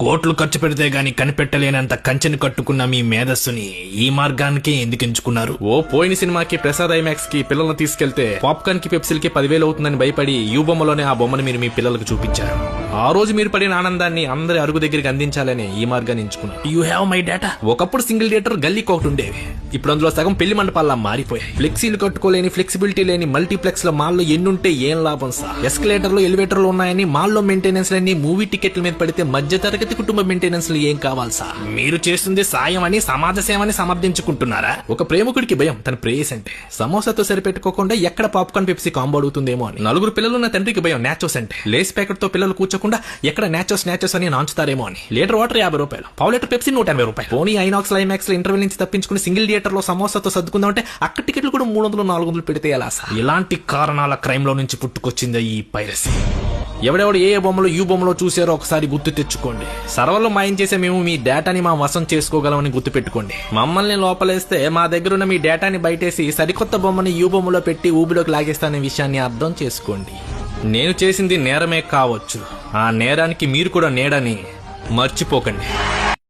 కోట్లు ఖర్చు పెడితే గాని కనిపెట్టలేనంత కంచెని కట్టుకున్న మీ మేధస్సుని ఈ మార్గానికే ఎందుకు ఎంచుకున్నారు ఓ పోయిన సినిమాకి ప్రసాద్ ఐమాక్స్కి పిల్లల్ని తీసుకెళ్తే పాప్కార్న్కి పెప్సిల్కి పదివేలు అవుతుందని భయపడి యూ బొమ్మలోనే ఆ బొమ్మను మీరు మీ పిల్లలకు చూపించారు. ఆ రోజు మీరు పడిన ఆనందాన్ని అందరి అరుగు దగ్గరికి అందించాలని ఈ మార్గాన్ని ఎంచుకున్నారు. యూ హ్యావ్ మై డేటా ఒకప్పుడు సింగిల్ థియేటర్ గల్లీకి ఒకటి ఉండేవి. ఇప్పుడు అందులో సగం పెళ్ళి మండపాల్లా మారిపోయాయి. ఫ్లెక్సీలు కట్టుకోలేని ఫ్లెక్సిబిలిటీ లేని మల్టీప్లెక్స్లో మాల్లో ఎన్నుంటే ఏం లాభం సార్? ఎస్కలేటర్లు ఎలివేటర్లు ఉన్నాయని మాల్లో మెయింటెనెన్స్ లన్నీ మూవీ టికెట్ల మీద పడితే మధ్య తరగతి కుటుంబ మెయింటెనెన్స్ ఏం కావాలి సార్? మీరు చేస్తుంది సాయం అని సమాజ సేవని సమర్థించుకుంటున్నారా? ఒక ప్రేమికుడికి భయం తన ప్రేయస్ అంటే. సమోసాతో సరిపెట్టుకోకుండా ఎక్కడ పాప్కార్న్ పెప్సీ కాంబో అడుగుతుందేమో అని. నలుగురు పిల్లలు నా తండ్రికి భయం నాచోస్ అంటే. లేస్ ప్యాకెట్తో పిల్లలు కూర్చోకుండా ఎక్కడ నాచోస్ నాచోస్ అని నాంచుతారేమో అని. లీటర్ వాటర్ యాభై రూపాయలు. పావు లీటర్ పెప్సీ నూట ఎనభై రూపాయలు. పోనీ ఐనాక్స్ ఐమాక్స్ ఇంటర్వ్యూ నుంచి తప్పించుకుని సింగిల్ థియేటర్లో సమోసాతో సర్దుకుందాం అంటే అక్కడ టికెట్లు కూడా మూడు వందలు నాలుగు వందలు పెడితే ఎలా సార్? ఇలాంటి కారణాల క్రైమ్లో నుంచి పుట్టుకొచ్చింది ఈ పైరసీ. ఎవడెవడు ఏ బొమ్మలో యూ బొమ్మలో చూసారో ఒకసారి గుర్తు తెచ్చుకోండి. సర్వర్లో మాయం చేసే మేము మీ డేటాని మా వశం చేసుకోగలమని గుర్తు పెట్టుకోండి మమ్మల్ని లోపలేస్తే మా దగ్గర ఉన్న మీ డేటాని బయటేసి సరికొత్త బొమ్మని యూ బొమ్మలో పెట్టి ఊబిలోకి లాగేస్తానే విషయాన్ని అర్థం చేసుకోండి. నేను చేసింది నేరమే కావచ్చు. ఆ నేరానికి మీరు కూడా నేడని మర్చిపోకండి.